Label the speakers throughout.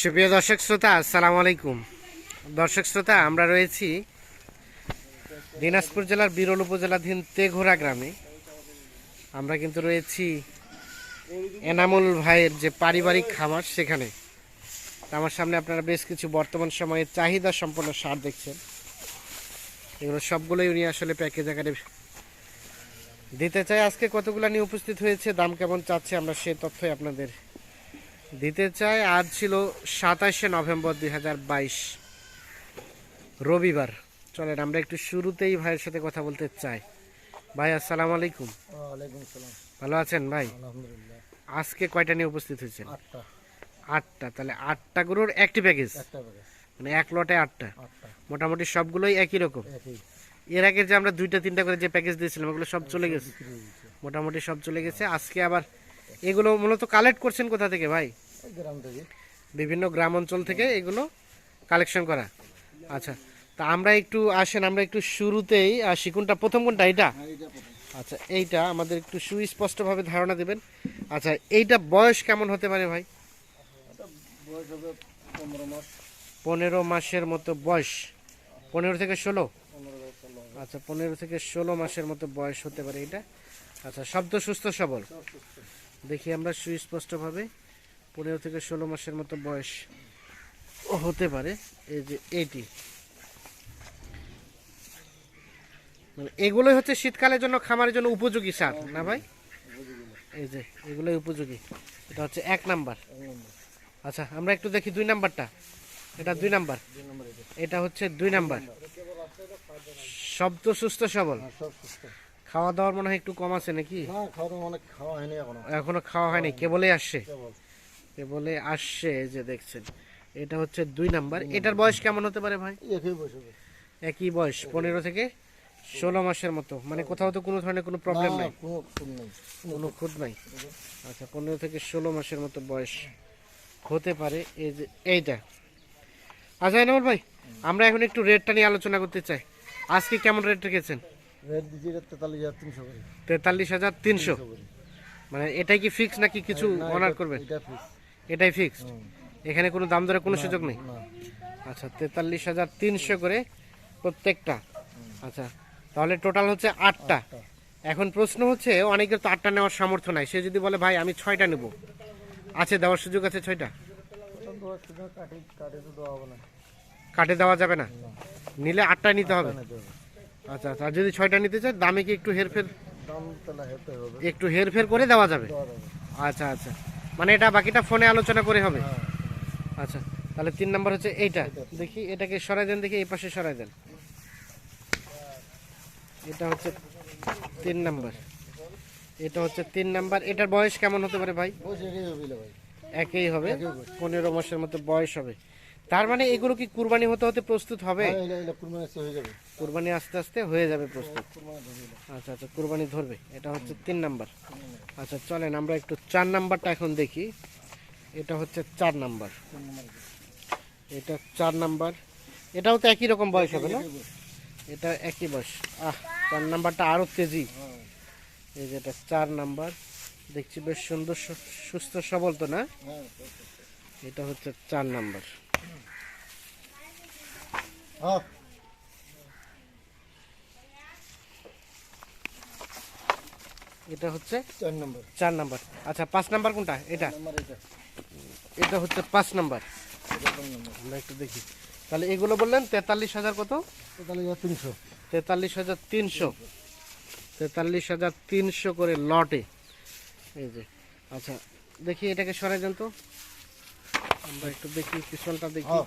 Speaker 1: সুপ্রিয় দর্শক শ্রোতা, আসসালামু আলাইকুম। দর্শক শ্রোতা, আমরা রয়েছি দিনাজপুর জেলার বিরল উপজেলাধীন তেঘোড়া গ্রামে। আমরা কিন্তু রয়েছি এনামুল ভাইয়ের যে পারিবারিক খামার সেখানে। আমার সামনে আপনারা বেশ কিছু বর্তমান সময়ে চাহিদা সম্পন্ন সার দেখছেন। এগুলো সবগুলোই উনি আসলে প্যাকেজ আকারে দিতে চাই আজকে কতগুলো নিয়ে উপস্থিত হয়েছে, দাম কেমন চাচ্ছে, আমরা সে তথ্যই আপনাদের দিতে চাই আজ ছিল সাতাশে নভেম্বর দুই হাজার বাইশ। রবিবার। চলেন আমরা একটু শুরুতেই ভাইয়ের সাথে কথা বলতে চাই। ভাই আসসালামু আলাইকুম। ভালো আছেন ভাই? আজকে কয়টা নিয়ে উপস্থিত হয়েছেন?
Speaker 2: আটটা।
Speaker 1: তাহলে আটটা গরুর একটি প্যাকেজ? মানে এক লটে আটটা। মোটামুটি সবগুলোই একই রকম? এর আগে যে আমরা দুইটা তিনটা করে যে প্যাকেজ দিয়েছিলাম ওগুলো সব চলে গেছে। মোটামুটি সব চলে গেছে। আজকে আবার এগুলো মূলত কালেক্ট করছেন কোথা থেকে ভাই? বিভিন্ন গ্রাম অঞ্চল থেকে এগুলো কালেকশন করা। আচ্ছা তা আমরা একটু আসেন আমরা একটু শুরুতেই আসি কোনটা প্রথম কোনটা এটা আচ্ছা এইটা আমাদের একটু সুস্পষ্টভাবে ধারণা দেবেন। আচ্ছা এইটা বয়স কেমন হতে পারে ভাই?
Speaker 2: পনেরো
Speaker 1: মাসের মতো বয়স। পনেরো থেকে ষোলো। আচ্ছা পনেরো থেকে ষোলো মাসের মতো বয়স হতে পারে এটা আচ্ছা শব্দ সুস্থ সবল। দেখি আমরা সুস্পষ্টভাবে। পনেরো থেকে ষোলো মাসের মতো বয়স হতে পারে। এই যে এইটি মানে এগুলোই হচ্ছে শীতকালের জন্য খামারের জন্য উপযোগী সার না ভাই? এই যে এগুলোই উপযোগী। এটা হচ্ছে এক নাম্বার। আচ্ছা আমরা একটু দেখি দুই নাম্বারটা। এটা দুই নাম্বার।
Speaker 2: এটা
Speaker 1: হচ্ছে দুই নাম্বার। শব্দ সুস্থ সবল।
Speaker 2: হ্যাঁ
Speaker 1: খাওয়া দাওয়ার মনে হয় একটু কম আছে নাকি?
Speaker 2: খাওয়া হয়নি
Speaker 1: এখনও। খাওয়া হয়নি কেবলই আসছে।
Speaker 2: কেবল
Speaker 1: বলে আসছে যে দেখছেন এটা হচ্ছে দুই নাম্বার। এটার বয়স কেমন হতে পারে ভাই?
Speaker 2: একই বয়স
Speaker 1: একই বয়স পনেরো থেকে ষোলো মাসের মতো। মানে কোথাও তো কোনো ধরনের কোনো প্রবলেম নাই?
Speaker 2: কোনো
Speaker 1: খুদ নাই। আচ্ছা পনেরো থেকে ষোলো মাসের মতো বয়স হতে পারে। এই যে এইটা। আচ্ছা এনামুল ভাই আমরা এখন একটু রেটটা নিয়ে আলোচনা করতে চাই। আজকে কেমন রেট রেখেছেন?
Speaker 2: তেতাল্লিশ হাজার তিনশো।
Speaker 1: মানে এটাই কি ফিক্স নাকি কিছু অনার করবেন?
Speaker 2: এটা ফিক্স
Speaker 1: এটাই ফিক্সড এখানে কোনো দাম দরে কোনো সুযোগ নেই? আচ্ছা তেতাল্লিশ হাজার তিনশো করে প্রত্যেকটা। আচ্ছা তাহলে টোটাল হচ্ছে আটটা। এখন প্রশ্ন হচ্ছে অনেকের তো আটটা নেওয়ার সামর্থ্য নাই। সে যদি বলে ভাই আমি ছয়টা নেব। আছে দেওয়ার সুযোগ আছে ছয়টা?
Speaker 2: কাটে দেওয়া
Speaker 1: যাবে না? নিলে আটটা নিতে হবে। আচ্ছা আচ্ছা আর যদি ছয়টা নিতে চায় দামে কি একটু হেরফের? একটু হেরফের করে দেওয়া যাবে। আচ্ছা আচ্ছা। মানে এটা বাকিটা ফোনে আলোচনা করে হবে?
Speaker 2: হ্যাঁ
Speaker 1: আচ্ছা তাহলে তিন নাম্বার হচ্ছে এইটা। দেখি এটাকে সরাই দেন দেখি এই পাশে সরাই দেন। এটা হচ্ছে তিন নাম্বার। এটা হচ্ছে তিন নাম্বার। এটার বয়স কেমন হতে পারে ভাই?
Speaker 2: একই হবে।
Speaker 1: পনেরো মাসের মতো বয়স হবে। তার মানে এগুলো কি কুরবানি হতে হতে প্রস্তুত হবে?
Speaker 2: হ্যাঁ, কুরবানি আসতে হয়ে
Speaker 1: আস্তে হয়ে যাবে প্রস্তুত।
Speaker 2: যাবে।
Speaker 1: আচ্ছা আচ্ছা কুরবানি ধরবে। এটা হচ্ছে তিন নাম্বার। আচ্ছা চলেন আমরা একটু চার নাম্বারটা এখন দেখি। এটা হচ্ছে চার নাম্বার।
Speaker 2: এটা।
Speaker 1: চার নাম্বার। এটাও তো একই রকম বয়স হবে না? এটা একই বয়স। আহ চার নাম্বারটা আরও তেজি।
Speaker 2: হ্যাঁ,
Speaker 1: এই যে এটা চার নাম্বার। দেখছি বেশ সুন্দর সুস্থ সবল তো না?
Speaker 2: হ্যাঁ,
Speaker 1: এটা হচ্ছে চার নাম্বার।
Speaker 2: হ্যাঁ,
Speaker 1: এটা হচ্ছে
Speaker 2: চার নম্বর।
Speaker 1: চার নাম্বার। আচ্ছা পাঁচ নাম্বার কোনটা? এটা।
Speaker 2: এটা।
Speaker 1: হচ্ছে পাঁচ নাম্বার।
Speaker 2: নম্বর।
Speaker 1: আমরা একটু দেখি। তাহলে এগুলো বললেন তেতাল্লিশ হাজার কত?
Speaker 2: তেতাল্লিশ হাজার তিনশো।
Speaker 1: তেতাল্লিশ হাজার তিনশো। তেতাল্লিশ হাজার তিনশো করে লটে। এই যে। আচ্ছা দেখি এটাকে সরাই দেন তো। আমরা একটু দেখি পিছনটা দেখি।
Speaker 2: হ্যাঁ।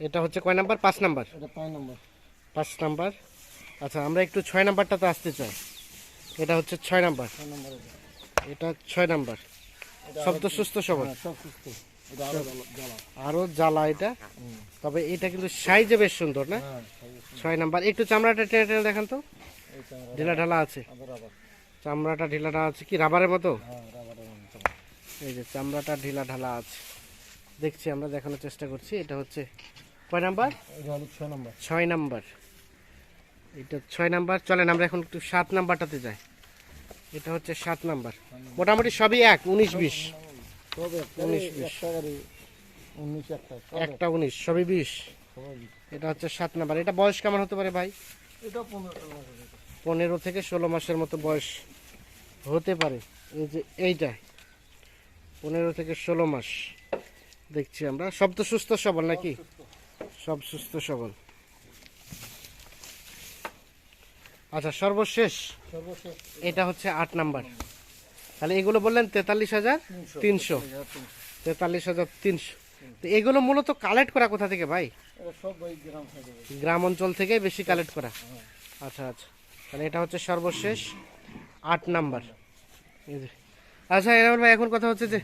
Speaker 1: এটা হচ্ছে কয় নাম্বার? পাঁচ নাম্বার?
Speaker 2: পাঁচ নাম্বার।
Speaker 1: আচ্ছা আমরা একটু ছয় নাম্বারটাতে আসতে চাই। এটা হচ্ছে ছয় নাম্বার।
Speaker 2: এটা।
Speaker 1: ছয় নাম্বার।
Speaker 2: সব
Speaker 1: তো সুস্থ সবল।
Speaker 2: হ্যাঁ, আরও জ্বালা-
Speaker 1: এটা। তবে এটা কিন্তু সাইজে বেশ সুন্দর না?
Speaker 2: হ্যাঁ
Speaker 1: ছয় নাম্বার। একটু চামড়াটা টেনে টেনে দেখান তো। ঢিলা ঢালা আছে চামড়াটা ঢিলা ঢালা আছে কি রাবারের মতো?
Speaker 2: হ্যাঁ রাবারের মতো।
Speaker 1: এই যে চামড়াটা ঢিলা ঢালা আছে। দেখছি আমরা দেখানোর চেষ্টা করছি। এটা হচ্ছে কয় নাম্বার?
Speaker 2: ছয় নম্বর।
Speaker 1: ছয় নাম্বার। এটা ছয় নাম্বার। চলেন আমরা এখন একটু সাত নাম্বারটাতে যাই। এটা হচ্ছে সাত নাম্বার। মোটামুটি সবই এক উনিশ বিশ। উনিশ, বিশ।
Speaker 2: একটা উনিশ
Speaker 1: সবই বিশ। এটা হচ্ছে সাত নাম্বার। এটা বয়স কেমন হতে পারে ভাই?
Speaker 2: এটা পনেরো।
Speaker 1: পনেরো থেকে ষোলো মাসের মতো বয়স হতে পারে। এই যে এইটা পনেরো থেকে ষোলো মাস দেখছি আমরা। সব তো সুস্থ সবল নাকি? সব সুস্থ সবল। আচ্ছা সর্বশেষ। এটা হচ্ছে আট নাম্বার। তাহলে এগুলো বললেন তেতাল্লিশ হাজার তিনশো। তেতাল্লিশ হাজার তিনশো। তো এগুলো মূলত কালেক্ট করা কোথা থেকে ভাই?
Speaker 2: গ্রাম
Speaker 1: অঞ্চল থেকে বেশি কালেক্ট করা। আচ্ছা আচ্ছা। তাহলে এটা হচ্ছে সর্বশেষ আট নাম্বার। আচ্ছা এরাম ভাই এখন কথা হচ্ছে যে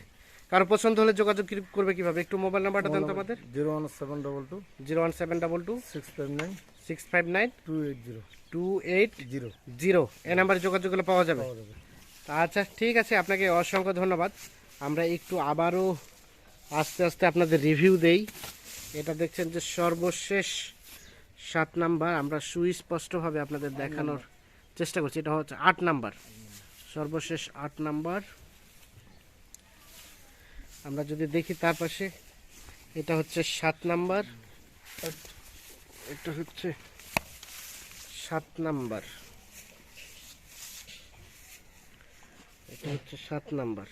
Speaker 1: কারও পছন্দ হলে যোগাযোগ করবে কীভাবে? একটু মোবাইল নাম্বারটা দেন তো আমাদের।
Speaker 2: Zero one seven double two
Speaker 1: zero one seven double two
Speaker 2: six five nine
Speaker 1: six five nine
Speaker 2: two eight zero
Speaker 1: two eight
Speaker 2: zero.
Speaker 1: Zero. এ নাম্বারে যোগাযোগ করলে পাওয়া যাবে?
Speaker 2: পাওয়া যাবে।
Speaker 1: আচ্ছা ঠিক আছে আপনাকে অসংখ্য ধন্যবাদ। আমরা একটু আবারও আস্তে আস্তে আপনাদের রিভিউ দেই। এটা দেখছেন যে সর্বশেষ সাত নাম্বার। আমরা সুস্পষ্টভাবে আপনাদের দেখানোর চেষ্টা করছি, এটা হচ্ছে আট নাম্বার। সর্বশেষ আট নাম্বার। আমরা যদি দেখি তার পাশে, এটা হচ্ছে সাত নাম্বার। এটা হচ্ছে সাত নাম্বার। এটা হচ্ছে সাত নাম্বার।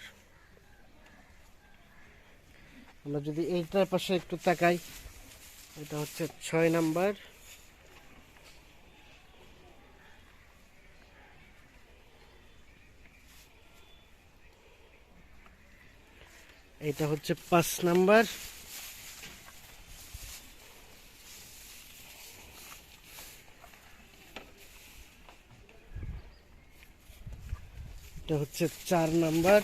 Speaker 1: আমরা যদি এইটার পাশে একটু তাকাই, এটা হচ্ছে ছয় নাম্বার। এটা হচ্ছে পাঁচ নাম্বার। এটা হচ্ছে চার নাম্বার।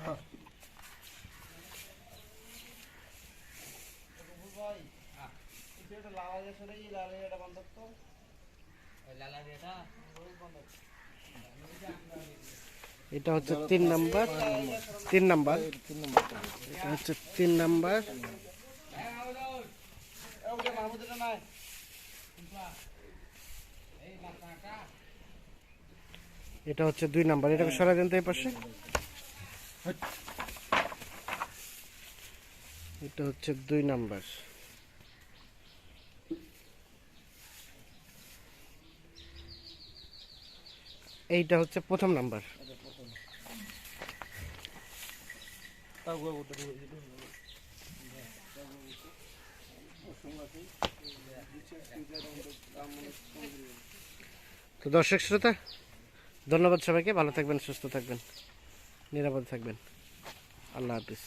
Speaker 1: এটা হচ্ছে তিন হচ্ছে তিন নাম্বার
Speaker 2: তিন নাম্বার।
Speaker 1: এটা হচ্ছে তিন নাম্বার। এটা হচ্ছে দুই নাম্বার। এটাকে সরা দেন তো এই পাশে। এটা হচ্ছে দুই নাম্বার। এইটা হচ্ছে প্রথম নাম্বার। তো দর্শক শ্রোতা, ধন্যবাদ সবাইকে। ভালো থাকবেন, সুস্থ থাকবেন, নিরাপদ থাকবেন। আল্লাহ হাফিজ।